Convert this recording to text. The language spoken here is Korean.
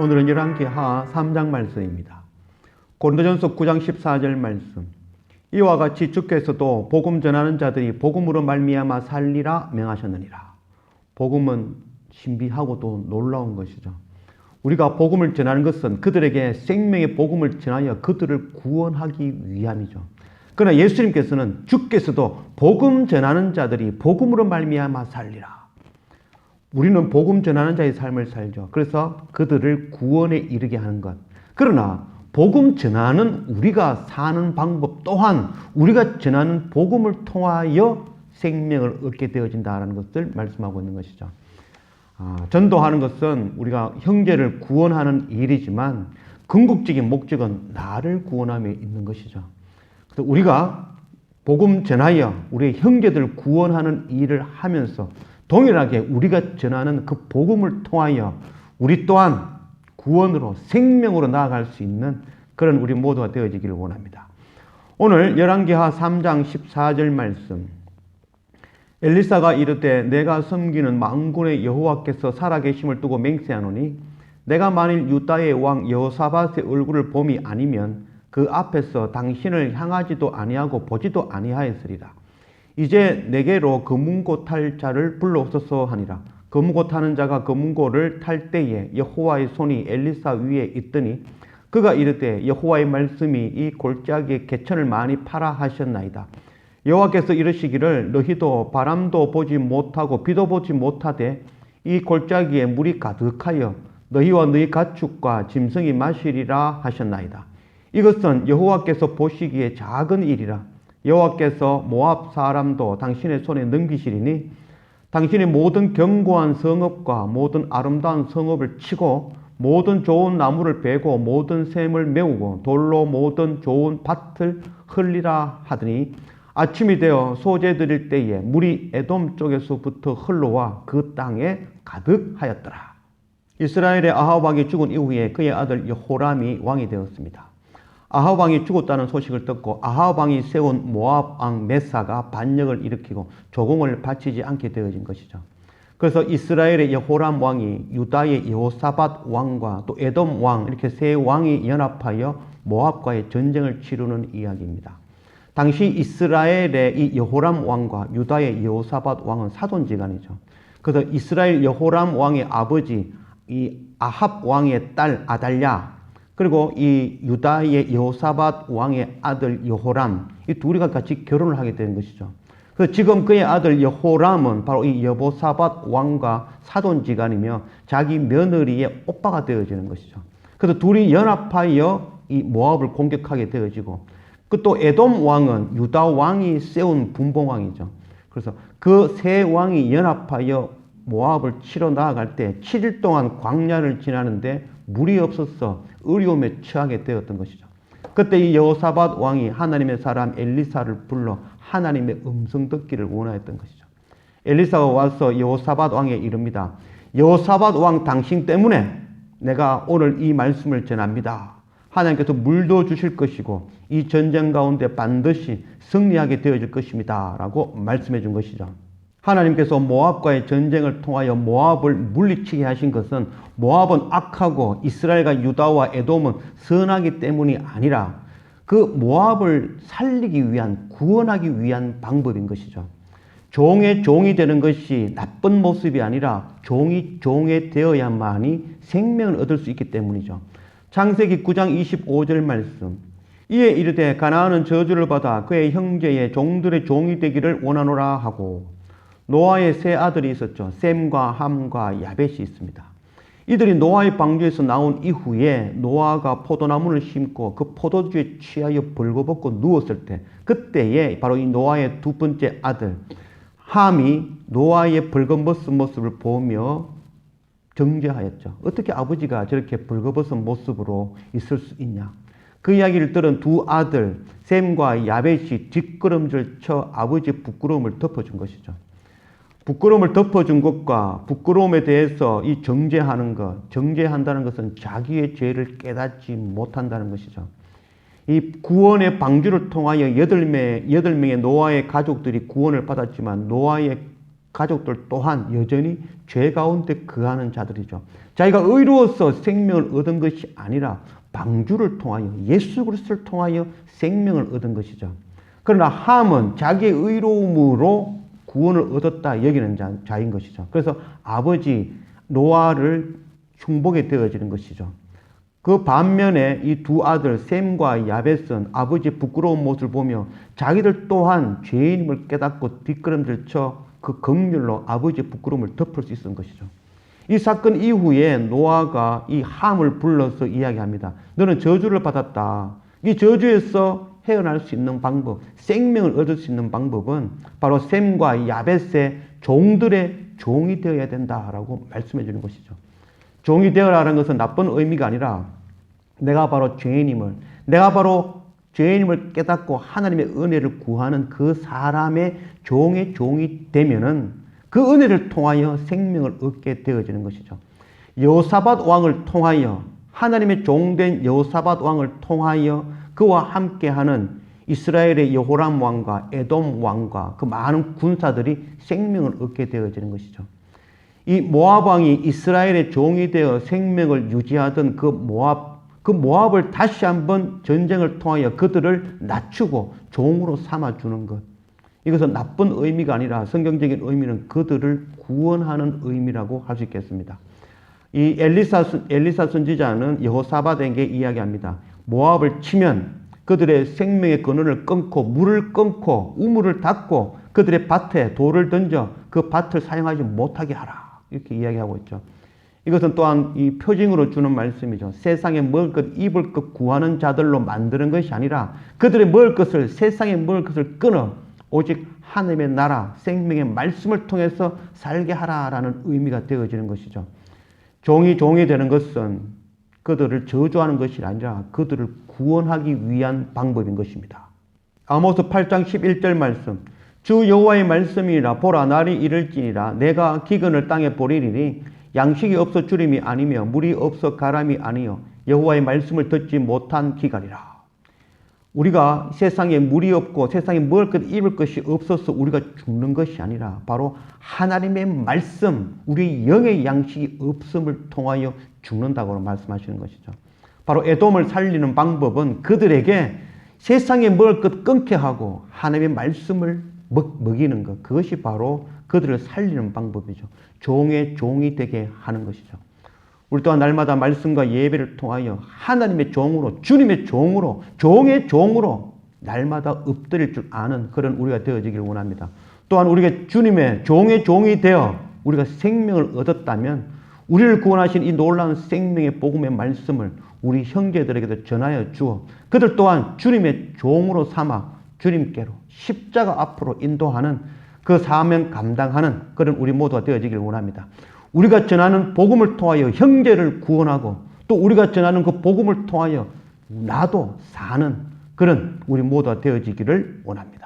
오늘은 열왕기하 3장 말씀입니다. 고린도전서 9장 14절 말씀. 이와 같이 주께서도 복음 전하는 자들이 복음으로 말미암아 살리라 명하셨느니라. 복음은 신비하고도 놀라운 것이죠. 우리가 복음을 전하는 것은 그들에게 생명의 복음을 전하여 그들을 구원하기 위함이죠. 그러나 예수님께서는 주께서도 복음 전하는 자들이 복음으로 말미암아 살리라. 우리는 복음 전하는 자의 삶을 살죠. 그래서 그들을 구원에 이르게 하는 것. 그러나 복음 전하는 우리가 사는 방법 또한 우리가 전하는 복음을 통하여 생명을 얻게 되어진다는 것을 말씀하고 있는 것이죠. 아, 전도하는 것은 우리가 형제를 구원하는 일이지만 궁극적인 목적은 나를 구원함에 있는 것이죠. 그래서 우리가 복음 전하여 우리의 형제들을 구원하는 일을 하면서 동일하게 우리가 전하는 그 복음을 통하여 우리 또한 구원으로 생명으로 나아갈 수 있는 그런 우리 모두가 되어지기를 원합니다. 오늘 열왕기하 3장 14절 말씀 엘리사가 이르되 내가 섬기는 망군의 여호와께서 살아계심을 두고 맹세하노니 내가 만일 유다의 왕 여호사밧의 얼굴을 봄이 아니면 그 앞에서 당신을 향하지도 아니하고 보지도 아니하였으리라. 이제 내게로 금문고 탈 자를 불러옵소서 하니라. 금문고 타는 자가 금문고를 탈 때에 여호와의 손이 엘리사 위에 있더니 그가 이르되 여호와의 말씀이 이 골짜기에 개천을 많이 파라 하셨나이다. 여호와께서 이르시기를 너희도 바람도 보지 못하고 비도 보지 못하되 이 골짜기에 물이 가득하여 너희와 너희 가축과 짐승이 마시리라 하셨나이다. 이것은 여호와께서 보시기에 작은 일이라 여호와께서 모압 사람도 당신의 손에 넘기시리니 당신의 모든 견고한 성읍과 모든 아름다운 성읍을 치고 모든 좋은 나무를 베고 모든 샘을 메우고 돌로 모든 좋은 밭을 흘리라 하더니 아침이 되어 소재 드릴 때에 물이 에돔 쪽에서부터 흘러와 그 땅에 가득하였더라. 이스라엘의 아합 왕이 죽은 이후에 그의 아들 여호람이 왕이 되었습니다. 아합 왕이 죽었다는 소식을 듣고 아합 왕이 세운 모압 왕 메사가 반역을 일으키고 조공을 바치지 않게 되어진 것이죠. 그래서 이스라엘의 여호람 왕이 유다의 여호사밧 왕과 또 에돔 왕 이렇게 세 왕이 연합하여 모압과의 전쟁을 치르는 이야기입니다. 당시 이스라엘의 이 여호람 왕과 유다의 여호사밧 왕은 사돈지간이죠. 그래서 이스라엘 여호람 왕의 아버지 이 아합 왕의 딸 아달랴 그리고 이 유다의 여호사밧 왕의 아들 여호람 이 둘이가 같이 결혼을 하게 된 것이죠. 그 지금 그의 아들 여호람은 바로 이 여보사밧 왕과 사돈지간이며 자기 며느리의 오빠가 되어지는 것이죠. 그래서 둘이 연합하여 이 모압을 공격하게 되어지고 그 또 에돔 왕은 유다 왕이 세운 분봉왕이죠. 그래서 그 세 왕이 연합하여 모압을 치러 나아갈 때 7일 동안 광야를 지나는데 물이 없어서 어려움에 처하게 되었던 것이죠. 그때 이 여호사밧 왕이 하나님의 사람 엘리사를 불러 하나님의 음성 듣기를 원하였던 것이죠. 엘리사가 와서 여호사밧 왕에 이릅니다. 여호사밧 왕 당신 때문에 내가 오늘 이 말씀을 전합니다. 하나님께서 물도 주실 것이고 이 전쟁 가운데 반드시 승리하게 되어질 것입니다. 라고 말씀해 준 것이죠. 하나님께서 모압과의 전쟁을 통하여 모압을 물리치게 하신 것은 모압은 악하고 이스라엘과 유다와 에돔은 선하기 때문이 아니라 그 모압을 살리기 위한 구원하기 위한 방법인 것이죠. 종의 종이 되는 것이 나쁜 모습이 아니라 종이 종에 되어야만이 생명을 얻을 수 있기 때문이죠. 창세기 9장 25절 말씀. 이에 이르되 가나안은 저주를 받아 그의 형제의 종들의 종이 되기를 원하노라 하고 노아의 세 아들이 있었죠. 셈과 함과 야벳이 있습니다. 이들이 노아의 방주에서 나온 이후에 노아가 포도나무를 심고 그 포도주에 취하여 벌거벗고 누웠을 때 그때에 바로 이 노아의 두 번째 아들 함이 노아의 벌거벗은 모습을 보며 정죄하였죠. 어떻게 아버지가 저렇게 벌거벗은 모습으로 있을 수 있냐? 그 이야기를 들은 두 아들 셈과 야벳이 뒷걸음질 쳐 아버지의 부끄러움을 덮어준 것이죠. 부끄러움을 덮어준 것과 부끄러움에 대해서 이 정죄하는 것, 정죄한다는 것은 자기의 죄를 깨닫지 못한다는 것이죠. 이 구원의 방주를 통하여 여덟 명, 여덟 명의 노아의 가족들이 구원을 받았지만 노아의 가족들 또한 여전히 죄 가운데 거하는 자들이죠. 자기가 의로워서 생명을 얻은 것이 아니라 방주를 통하여 예수 그리스도를 통하여 생명을 얻은 것이죠. 그러나 함은 자기의 의로움으로 구원을 얻었다 여기는 자, 자인 것이죠. 그래서 아버지 노아를 흉보게 되어지는 것이죠. 그 반면에 이 두 아들 셈과 야벳은 아버지의 부끄러운 모습을 보며 자기들 또한 죄인임을 깨닫고 뒷걸음질 쳐그 긍휼로 아버지의 부끄러움을 덮을 수 있었던 것이죠. 이 사건 이후에 노아가 이 함을 불러서 이야기합니다. 너는 저주를 받았다. 이 저주에서 헤어날 수 있는 방법, 생명을 얻을 수 있는 방법은 바로 셈과 야벳의 종들의 종이 되어야 된다라고 말씀해 주는 것이죠. 종이 되어라는 것은 나쁜 의미가 아니라 내가 바로 죄인임을, 내가 바로 죄인임을 깨닫고 하나님의 은혜를 구하는 그 사람의 종의 종이 되면은 그 은혜를 통하여 생명을 얻게 되어지는 것이죠. 여사밧 왕을 통하여 하나님의 종된 여사밧 왕을 통하여 그와 함께하는 이스라엘의 여호람 왕과 에돔 왕과 그 많은 군사들이 생명을 얻게 되어지는 것이죠. 이 모압 왕이 이스라엘의 종이 되어 생명을 유지하던 그 모압 그 모압을 다시 한번 전쟁을 통하여 그들을 낮추고 종으로 삼아 주는 것. 이것은 나쁜 의미가 아니라 성경적인 의미는 그들을 구원하는 의미라고 할 수 있겠습니다. 이 엘리사 엘리사 선지자는 여호사밧에게 이야기합니다. 모압을 치면 그들의 생명의 근원을 끊고 물을 끊고 우물을 닫고 그들의 밭에 돌을 던져 그 밭을 사용하지 못하게 하라. 이렇게 이야기하고 있죠. 이것은 또한 이 표징으로 주는 말씀이죠. 세상에 먹을 것, 입을 것 구하는 자들로 만드는 것이 아니라 그들의 먹을 것을, 세상에 먹을 것을 끊어 오직 하나님의 나라, 생명의 말씀을 통해서 살게 하라라는 의미가 되어지는 것이죠. 종이 종이 되는 것은 그들을 저주하는 것이 아니라 그들을 구원하기 위한 방법인 것입니다. 아모스 8장 11절 말씀. 주 여호와의 말씀이라 보라 날이 이를지니라 내가 기근을 땅에 보리리니 양식이 없어 주림이 아니며 물이 없어 가람이 아니요 여호와의 말씀을 듣지 못한 기간이라. 우리가 세상에 물이 없고 세상에 먹을 것 입을 것이 없어서 우리가 죽는 것이 아니라 바로 하나님의 말씀 우리 영의 양식이 없음을 통하여 죽는다고 말씀하시는 것이죠. 바로 에돔을 살리는 방법은 그들에게 세상에 먹을 것 끊게 하고 하나님의 말씀을 먹, 먹이는 것 그것이 바로 그들을 살리는 방법이죠. 종의 종이 되게 하는 것이죠. 우리 또한 날마다 말씀과 예배를 통하여 하나님의 종으로 주님의 종으로 종의 종으로 날마다 엎드릴 줄 아는 그런 우리가 되어지기를 원합니다. 또한 우리가 주님의 종의 종이 되어 우리가 생명을 얻었다면 우리를 구원하신 이 놀라운 생명의 복음의 말씀을 우리 형제들에게도 전하여 주어 그들 또한 주님의 종으로 삼아 주님께로 십자가 앞으로 인도하는 그 사명 감당하는 그런 우리 모두가 되어지길 원합니다. 우리가 전하는 복음을 통하여 형제를 구원하고 또 우리가 전하는 그 복음을 통하여 나도 사는 그런 우리 모두가 되어지기를 원합니다.